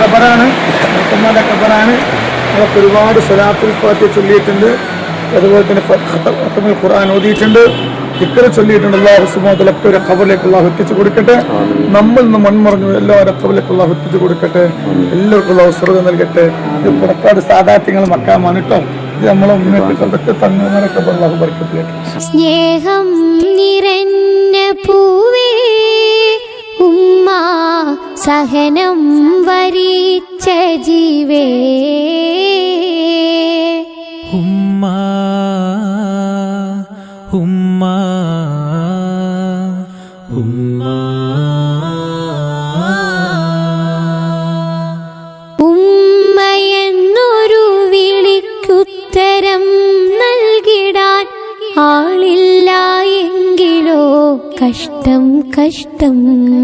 കബറാണ് ഉമ്മയുടെ കബറാണ് അവർക്ക് ഒരുപാട് സ്വലാത്തുൽ ഫാത്തി ചൊല്ലിയിട്ടുണ്ട്. അതുപോലെ തന്നെ ഖത്തമുൽ ഖുർആൻ ഓതിയിട്ടുണ്ട്. ഇക്കറ് ചൊല്ലിയിട്ടുണ്ട്. അള്ളാഹു സുമാതലൊക്കെ ഒരു ഖബറിലേക്ക് അള്ളാഹു എത്തിച്ചു കൊടുക്കട്ടെ. നമ്മൾ നിന്ന് മൺമറഞ്ഞു എല്ലാവരും ഖബറിലേക്ക് അള്ളാഹു എത്തിച്ചു കൊടുക്കട്ടെ. എല്ലാവർക്കും അള്ളാഹു സ്വർഗം നൽകട്ടെ. ഇത് പുറക്കാട് സാധാത്യങ്ങൾ മക്കാമാണ് കേട്ടോ ഇത് നമ്മളെ ഉമ്മയൊക്കെ തങ്ങനൊക്കെ അള്ളാഹു ബർക്കത്തിലേക്ക് സ്നേഹം നിറഞ്ഞ സഹനം വരിച്ച ജീവേ. ഉമ്മ ഉമ്മ ഉമ്മ. ഉമ്മയെന്നൊരു വിളിക്കുത്തരം നൽകിടാൻ ആളില്ല എങ്കിലോ കഷ്ടം കഷ്ടം.